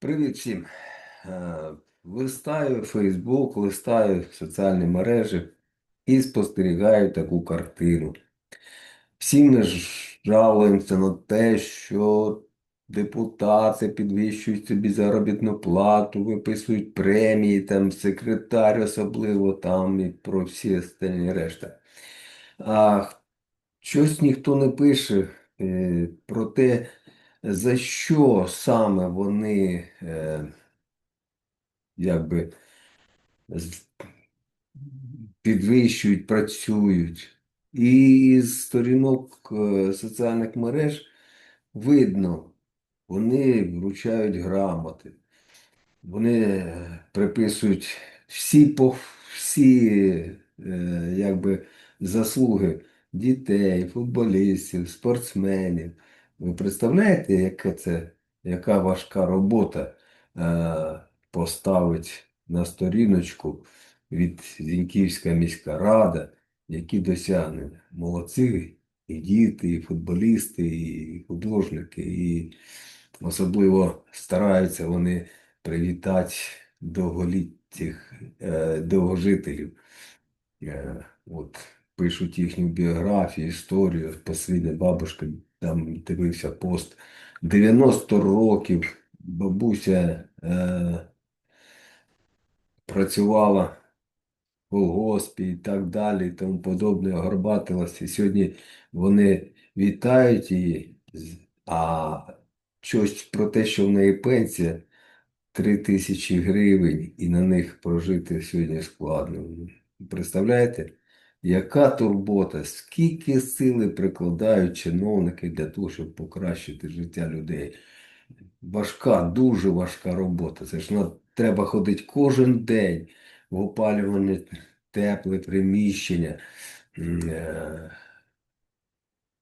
Привіт всім. Е, Листаю Фейсбук, листаю соціальні мережі і спостерігаю таку картину. Всі ми жалуємося на те, що депутати підвищують собі заробітну плату, виписують премії, там секретар особливо там і про всі остальні решта. А щось ніхто не пише е, про те, за що саме вони е, якби підвищують, працюють. І з сторінок е, соціальних мереж видно, вони вручають грамоти, вони е, приписують всі, по, всі е, якби, заслуги дітей, футболістів, спортсменів. Ви представляєте, яка це, яка важка робота е, поставить на сторіночку від Зіньківська міська рада, які досягнення. Молодці і діти, і футболісти, і художники, і особливо стараються вони привітати довголіттях, е, довгожителів. Е, От, пишуть їхню біографію, історію. Послідня бабушка там дивився пост. 90 років бабуся е, працювала в колгоспі і так далі, і тому подобне, горбатилась. І сьогодні вони вітають її, а щось про те, що в неї пенсія 3 тисячі гривень, і на них прожити сьогодні складно. Представляєте, яка турбота, скільки сили прикладають чиновники для того, щоб покращити життя людей. Важка, дуже важка робота. Це ж на, треба ходити кожен день в опалюване тепле приміщення, е,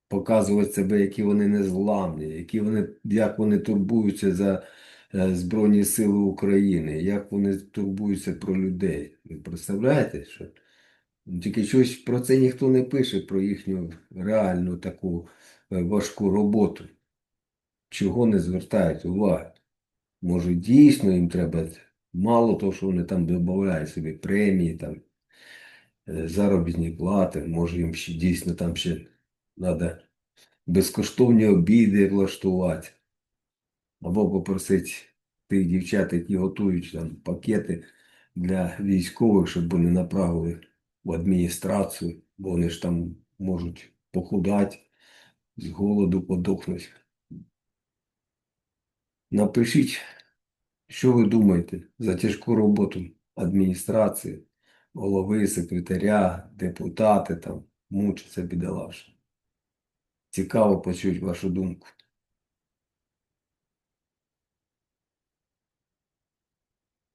показувати себе, які вони незламні, які вони, як вони турбуються за е, Збройні Сили України, як вони турбуються про людей. Ви представляєте, що тільки щось про це ніхто не пише, про їхню реальну таку е, важку роботу. Чого не звертають уваги? Може, дійсно їм треба мало того, що вони там додають собі премії, там, е, заробітні плати, може їм дійсно там ще треба безкоштовні обіди влаштувати. Або попросити тих дівчат, які готують там пакети для військових, щоб вони направили в адміністрацію, бо вони ж там можуть похудати, з голоду подохнути. Напишіть, що ви думаєте за тяжку роботу адміністрації, голови, секретаря, депутати там, мучаться бідолашні. Цікаво почути вашу думку.